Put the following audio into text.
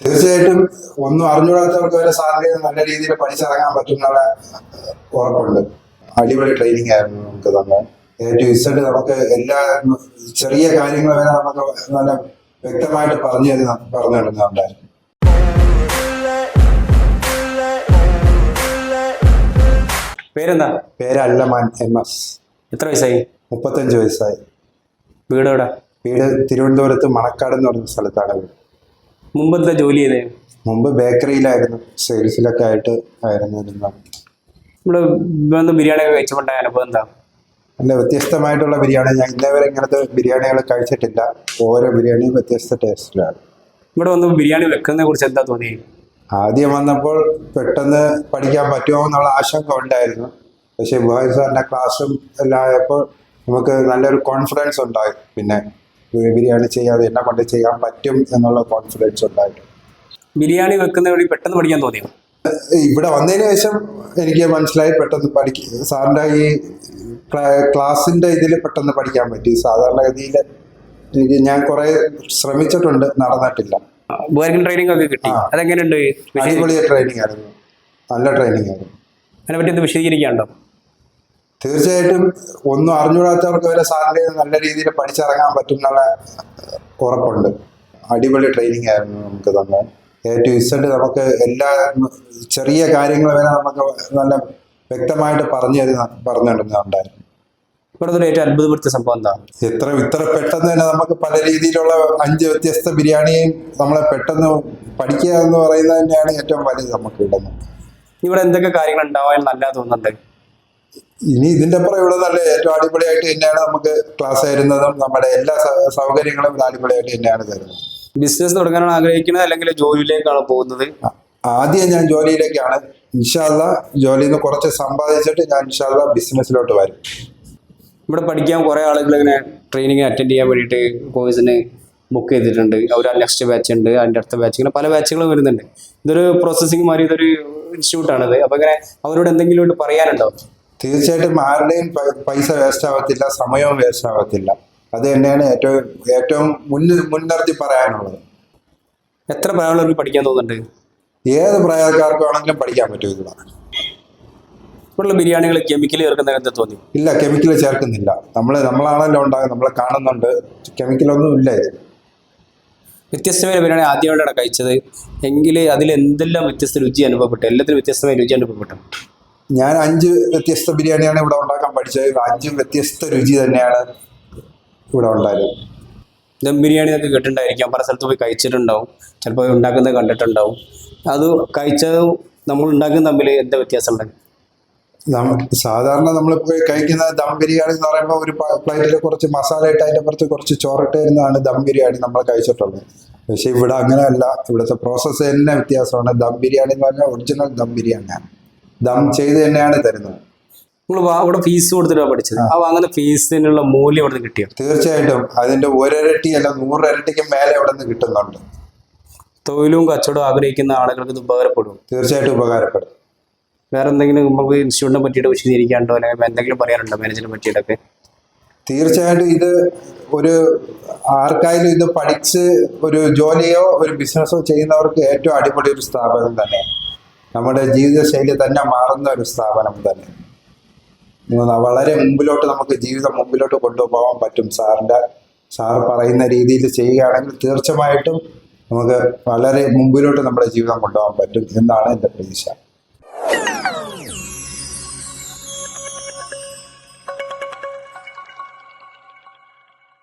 തീർച്ചയായിട്ടും ഒന്നും അറിഞ്ഞുകൂടാത്തവർക്ക് വരെ സാറിന് നല്ല രീതിയിൽ പഠിച്ചിറങ്ങാൻ പറ്റുന്ന ഉറപ്പുണ്ട്. അടിപൊളി ട്രെയിനിങ് ആയിരുന്നു നമുക്ക് തന്നെ എ ടു ഇസഡ് നമുക്ക് എല്ലാ ചെറിയ കാര്യങ്ങൾ വരെ നമുക്ക് നല്ല വ്യക്തമായിട്ട് പറഞ്ഞു തരുന്ന പറഞ്ഞു തരുന്നുണ്ടായിരുന്നു പേരെന്താ? പേര് അല്ലമാൻ എം എസ് എത്ര വയസ്സായി? മുപ്പത്തഞ്ച് വയസ്സായി. വീട് എവിടെ വീട് തിരുവനന്തപുരത്ത് മണക്കാട് എന്ന് പറഞ്ഞ സ്ഥലത്താണ്. വീട് മുമ്പ് എന്താ ജോലി ചെയ്തേ? മുമ്പ് ബേക്കറിയിലായിരുന്നു. സെയിൽസിലൊക്കെ ആയിട്ട് ആയിരുന്നു ഇരുന്നത് വന്ന് ബിരിയാണി ഒക്കെ കഴിച്ചുകൊണ്ടായ അനുഭവം എന്താ? നല്ല വ്യത്യസ്തമായിട്ടുള്ള ബിരിയാണി. ഞാൻ ഇന്നേവരെ ഇങ്ങനത്തെ ബിരിയാണികൾ കഴിച്ചിട്ടില്ല. ഓരോ ബിരിയാണിയും വ്യത്യസ്ത ടേസ്റ്റിലാണ്. ഇവിടെ വന്ന് ബിരിയാണി വെക്കുന്നതിനെ കുറിച്ച് എന്താ തോന്നി ആദ്യം വന്നപ്പോൾ പെട്ടെന്ന് പഠിക്കാൻ പറ്റുമോ എന്നുള്ള ആശങ്ക ഉണ്ടായിരുന്നു. പക്ഷേ ബുഹാരി സാറിന്റെ ക്ലാസ്സും എല്ലാം ആയപ്പോൾ നമുക്ക് നല്ലൊരു കോൺഫിഡൻസ് ഉണ്ടായി. പിന്നെ ബിരിയാണി ചെയ്യാതെ എന്നെ കൊണ്ട് ചെയ്യാൻ പറ്റും എന്നുള്ള കോൺഫിഡൻസ് ഉണ്ടായി ബിരിയാണി വെക്കുന്ന വഴി പെട്ടെന്ന് പഠിക്കാൻ തോന്നിയോ? ഇവിടെ വന്നതിന് ശേഷം എനിക്ക് മനസ്സിലായി പെട്ടെന്ന് പഠിക്ക സാറിന്റെ ഈ ക്ലാസിന്റെ ഇതിൽ പെട്ടെന്ന് പഠിക്കാൻ പറ്റി. സാധാരണഗതിയിൽ എനിക്ക് ഞാൻ കുറേ ശ്രമിച്ചിട്ടുണ്ട് നടന്നിട്ടില്ല. ട്രെയിനിങ് ഒക്കെ കിട്ടി. അതെങ്ങനെയുണ്ട്? അടിപൊളിയ അടിപൊളി ട്രെയിനിങ് ആയിരുന്നു. നല്ല ട്രെയിനിങ് ആയിരുന്നു. അതിനെപ്പറ്റി ഒന്ന് വിശദീകരിക്കാണ്ടോ തീർച്ചയായിട്ടും ഒന്നും അറിഞ്ഞുകൂടാത്തവർക്ക് വരെ സാറിന് നല്ല രീതിയിൽ പഠിച്ചിറങ്ങാൻ പറ്റും എന്നുള്ള ഉറപ്പുണ്ട്. അടിപൊളി ട്രെയിനിങ് ആയിരുന്നു നമുക്ക് തന്നെ എ ടു ഇസഡ് നമുക്ക് എല്ലാ ചെറിയ കാര്യങ്ങൾ വരെ നമുക്ക് നല്ല വ്യക്തമായിട്ട് പറഞ്ഞു തരുന്ന പറഞ്ഞു തരുന്നുണ്ടായിരുന്നു ഇവിടെ ഏറ്റവും അത്ഭുതപ്പെടുത്തിയ സംഭവം എന്താ? എത്ര ഇത്ര പെട്ടെന്ന് തന്നെ നമുക്ക് പല രീതിയിലുള്ള അഞ്ച് വ്യത്യസ്ത ബിരിയാണിയും നമ്മളെ പെട്ടെന്ന് പഠിക്കുക എന്ന് പറയുന്നത് തന്നെയാണ് ഏറ്റവും വലുത് നമുക്ക് ഇവിടെ. എന്തൊക്കെ കാര്യങ്ങൾ ഉണ്ടാവാൻ നല്ല തോന്നുന്നുണ്ട്? ഇനി ഇതിന്റെ അപ്പുറം ഇവിടെ നല്ല ഏറ്റവും അടിപൊളിയായിട്ട് തന്നെയാണ് നമുക്ക് ക്ലാസ് തരുന്നതും നമ്മുടെ എല്ലാ സൗകര്യങ്ങളും ഇവിടെ അടിപൊളിയായിട്ട് തന്നെയാണ് തരുന്നത്. ബിസിനസ് തുടങ്ങാനാണ് ആഗ്രഹിക്കുന്നത് അല്ലെങ്കിൽ ജോലിയിലേക്കാണ് പോകുന്നത്? ആദ്യം ഞാൻ ജോലിയിലേക്കാണ്. ഇൻഷാല്ല ജോലിയിൽ നിന്ന് കുറച്ച് സമ്പാദിച്ചിട്ട് ഞാൻ ഇൻഷാല്ല ബിസിനസ്സിലോട്ട് വരും. ഇവിടെ പഠിക്കാൻ കുറേ ആളുകൾ ഇങ്ങനെ ട്രെയിനിങ് അറ്റൻഡ് ചെയ്യാൻ വേണ്ടിയിട്ട് കോഴ്സിന് ബുക്ക് ചെയ്തിട്ടുണ്ട്. അവർ നെക്സ്റ്റ് ബാച്ച് ഉണ്ട് അതിന്റെ അടുത്ത ബാച്ച് ഇങ്ങനെ പല ബാച്ചുകളും വരുന്നുണ്ട്. ഇതൊരു പ്രോസസ്സിങ് മാറി ഇതൊരു ഇൻസ്റ്റിറ്റ്യൂട്ടാണിത് അപ്പോൾ ഇങ്ങനെ അവരോട് എന്തെങ്കിലും പറയാനുണ്ടോ? തീർച്ചയായിട്ടും ആരുടെയും പൈസ വേസ്റ്റ് ആവത്തില്ല സമയവും വേസ്റ്റ് ആവത്തില്ല. അത് തന്നെയാണ് ഏറ്റവും ഏറ്റവും മുന്നിൽ മുൻനിർത്തി പറയാനുള്ളത്. എത്ര പ്രായമുള്ളവർക്ക് പഠിക്കാൻ തോന്നുന്നുണ്ട്? ഏത് പ്രായക്കാർക്കും ആണെങ്കിലും പഠിക്കാൻ പറ്റും ഇവിടെ ഇപ്പോഴുള്ള ബിരിയാണികൾ കെമിക്കൽ ചേർക്കുന്ന എന്താ തോന്നി? ഇല്ല കെമിക്കൽ ചേർക്കുന്നില്ല. നമ്മൾ നമ്മളാണല്ലോ ഉണ്ടാകുന്നത് നമ്മളെ കാണുന്നുണ്ട്. കെമിക്കലൊന്നും ഇല്ല ഇത്. വ്യത്യസ്തമായ ബിരിയാണി ആദ്യമായിട്ടാണ് കഴിച്ചത്. എങ്കിൽ അതിൽ എന്തെല്ലാം വ്യത്യസ്ത രുചി അനുഭവപ്പെട്ടു? എല്ലാത്തിനും വ്യത്യസ്തമായ രുചി അനുഭവപ്പെട്ടു. ഞാൻ അഞ്ച് വ്യത്യസ്ത ബിരിയാണിയാണ് ഇവിടെ ഉണ്ടാക്കാൻ പഠിച്ചത്. അഞ്ച് വ്യത്യസ്ത രുചി തന്നെയാണ് ഇവിടെ ഉണ്ടായത്. ദം ബിരിയാണി ഒക്കെ കേട്ടിട്ടുണ്ടായിരിക്കാം. പല സ്ഥലത്ത് പോയി കഴിച്ചിട്ടുണ്ടാവും. ചിലപ്പോൾ ഉണ്ടാക്കുന്നത് കണ്ടിട്ടുണ്ടാവും. അത് കഴിച്ചതും നമ്മൾ ഉണ്ടാക്കുന്ന തമ്മിൽ എന്താ നമ്മ- സാധാരണ നമ്മളിപ്പോൾ പോയി കഴിക്കുന്ന ദം ബിരിയാണി എന്ന് പറയുമ്പോൾ ഒരു പ്ലേറ്റിൽ കുറച്ച് മസാല ഇട്ട് അതിന്റെ പുറത്ത് കുറച്ച് ചോറിട്ട് തരുന്നതാണ് ദം ബിരിയാണി നമ്മൾ കഴിച്ചിട്ടുള്ളത്. പക്ഷേ ഇവിടെ അങ്ങനെയല്ല. ഇവിടുത്തെ പ്രോസസ്സ് തന്നെ വ്യത്യാസമാണ്. ദം ബിരിയാണി എന്ന് പറഞ്ഞാൽ ഒറിജിനൽ ദം ബിരിയാണിയാണ്. ദം ചെയ്ത് തന്നെയാണ് തരുന്നത്. നമ്മൾ അവിടെ ഫീസ് കൊടുത്തിട്ടാണ് പഠിച്ചത്. ആ. അങ്ങനെ ഫീസിനുള്ള മൂല്യം അവിടെ നിന്ന് കിട്ടിയോ? തീർച്ചയായിട്ടും. അതിന്റെ ഒരിരട്ടി അല്ല നൂറ് ഇരട്ടിക്ക് മേലെ അവിടെ നിന്ന് കിട്ടുന്നുണ്ട്. തൊഴിലും കച്ചവടവും ആഗ്രഹിക്കുന്ന ആളുകൾക്ക് ഇത് ഉപകാരപ്പെടും. തീർച്ചയായിട്ടും ഉപകാരപ്പെടും. വേറെ എന്തെങ്കിലും നമുക്ക് ഇൻസ്റ്റിറ്റ്യൂട്ടിനെ പറ്റിയിട്ട് വിശദീകരിക്കാണ്ടോ അല്ലെങ്കിൽ എന്തെങ്കിലും പറയാനുണ്ടോ മാനേജിനെ പറ്റിയിട്ടൊക്കെ? തീർച്ചയായിട്ടും ഇത് ഒരു ആർക്കായാലും ഇത് പഠിച്ച് ഒരു ജോലിയോ ഒരു ബിസിനസ്സോ ചെയ്യുന്നവർക്ക് ഏറ്റവും അടിപൊളി ഒരു സ്ഥാപനം തന്നെ നമ്മുടെ ജീവിതശൈലി തന്നെ മാറുന്ന ഒരു സ്ഥാപനം തന്നെ. വളരെ മുമ്പിലോട്ട് നമുക്ക് ജീവിതം മുമ്പിലോട്ട് കൊണ്ടുപോകാൻ പറ്റും സാറിന്റെ. സാർ പറയുന്ന രീതിയിൽ ചെയ്യുകയാണെങ്കിൽ തീർച്ചയായിട്ടും നമുക്ക് വളരെ മുമ്പിലോട്ട് നമ്മുടെ ജീവിതം കൊണ്ടുപോകാൻ പറ്റും എന്നാണ് എന്റെ പ്രതീക്ഷ.